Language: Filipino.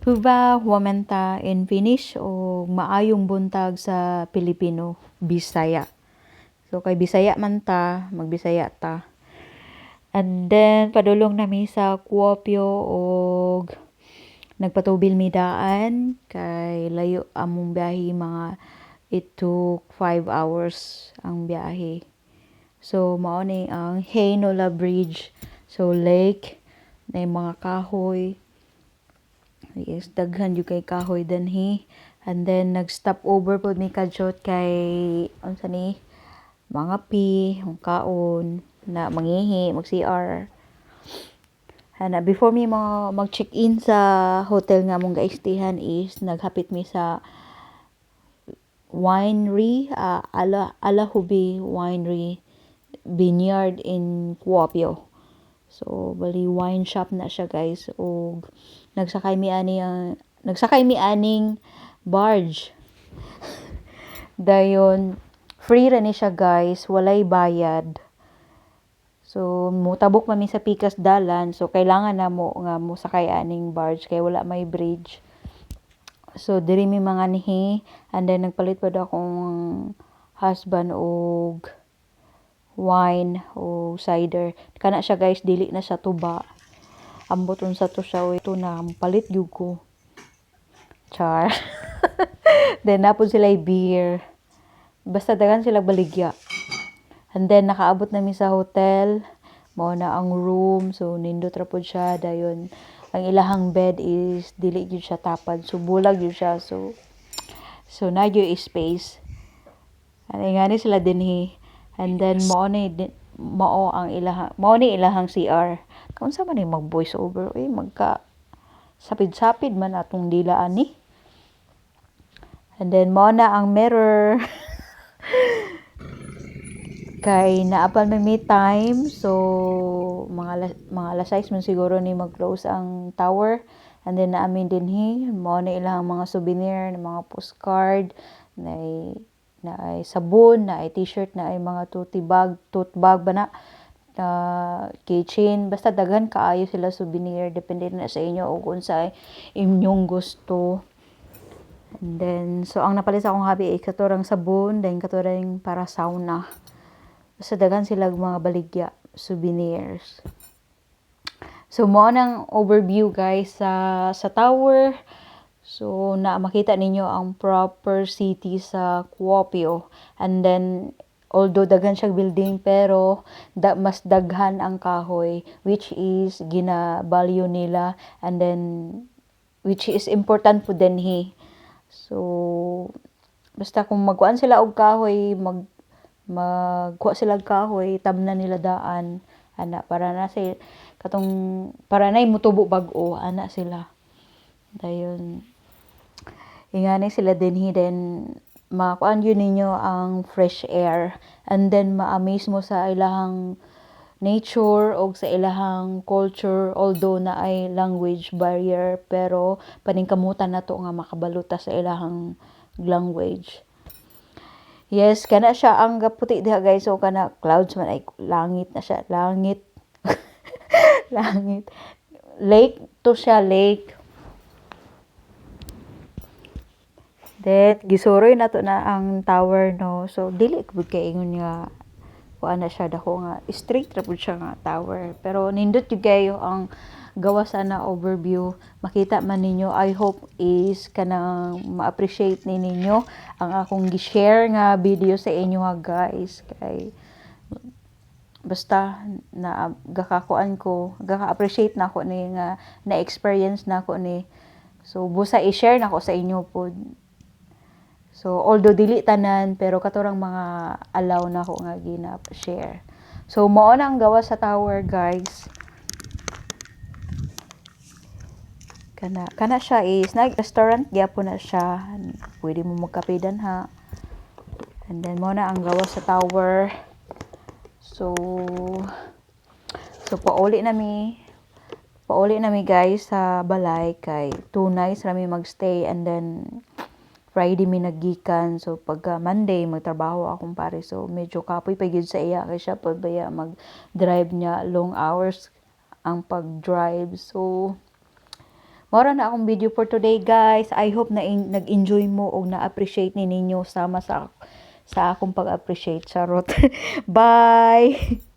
Huba huamenta in Finnish o maayong buntag sa Pilipino, Bisaya. So kay Bisaya man ta, magbisaya ta. And then padulong nami sa Kuopio og nagpatubil mi daan kay layo among biyahe mga it took 5 hours ang biyahe. So mao ni ang Heinola Bridge. So lake na mga kahoy Yes, daghan jud kay kahoy dinhi. And then nag-stop over pod mi kadjot kay unsa ni mga pi, kaon na mangihi, mag-CR. Ana before mi mga mag-check-in sa hotel nga mong gaistihan is naghapit mi sa winery, uh, Ala Alahubi Winery Vineyard in Kuopio. So, bali wine shop na siya guys. O nagsakay mi ani ang nagsakay mi aning barge. Dayon free ra ni siya guys, walay bayad. So, mutabok pa mi sa Pikas Dalan. So, kailangan na mo nga mo sakay aning barge kay wala may bridge. So, diri mi mga nihi. And then, nagpalit pa akong husband og wine o cider. Kana siya guys, dili na siya tuba. Ambot unsa to siya, ito na, palit gyud ko. Char. then napon sila beer. Basta dagan sila baligya. And then nakaabot nami sa hotel. Mao na ang room. So nindot ra pod siya dayon. Ang ilahang bed is dili gyud siya tapad. So bulag gyud siya. So so na gyud space. Ano ngani sila dinhi. And then mao ni mao ang ilahang mao ni ilahang CR. Unsa man ni mag voice over oy magka sapid-sapid man atong dila ani. And then mao na ang mirror. kay naapan may me time so mga mga alas 6 man siguro ni mag-close ang tower and then naamin din hi mao na ilang mga souvenir mga postcard na na ay sabon, na ay t-shirt, na ay mga tote bag, tote bag ba na, uh, keychain, basta daghan kaayo sila souvenir, depende na sa inyo o kung sa inyong gusto. And then, so ang napalit sa akong hobby ay katurang sabon, then katurang para sauna. Basta daghan sila mga baligya, souvenirs. So, mo nang overview guys sa sa tower. So, na makita ninyo ang proper city sa Kuopio. And then, although daghan siya building, pero da, mas daghan ang kahoy, which is gina-value nila. And then, which is important po din he. So, basta kung magkuan sila og kahoy, mag magkuha sila og kahoy, tamnan nila daan, ana para na sa katong para na mutubo bag-o ana sila. Dayon ingani sila dinhi then makuan yun ninyo ang fresh air. And then ma-amaze mo sa ilahang nature o sa ilahang culture although na ay language barrier pero paningkamutan na to nga makabaluta sa ilahang language. Yes kana siya ang gaputi diha guys. So kana clouds man ay langit na siya. Langit. Langit. Lake to siya lake Then, gisuroy na to na ang tower, no. So, dili ko kay ingon nga kuan na siya dako nga straight ra siya nga tower. Pero nindot jud kayo ang gawa sana overview. Makita man ninyo, I hope is kanang ma-appreciate ni ninyo ang akong gi-share nga video sa inyo nga guys. Kay basta na gakakuan ko, gaka-appreciate na ako ni nga na-experience na ako ni So, busa i-share na ko sa inyo po So, although dili tanan, pero katurang mga allow na ko nga ginap share. So, mao na ang gawa sa tower, guys. Kana, kana siya is, nag-restaurant, gyapon na siya. Pwede mo magkapidan ha. And then, mao na ang gawa sa tower. So, so pauli na mi, pauli na mi guys sa balay kay two nights rami magstay and then Friday mi nagikan so pagka Monday magtrabaho akong pare so medyo kapoy pa sa iya kay siya pag baya mag drive niya long hours ang pag-drive so Mora na akong video for today guys. I hope na nag-enjoy mo o na-appreciate ni ninyo sama sa sa akong pag-appreciate. Charot. Bye!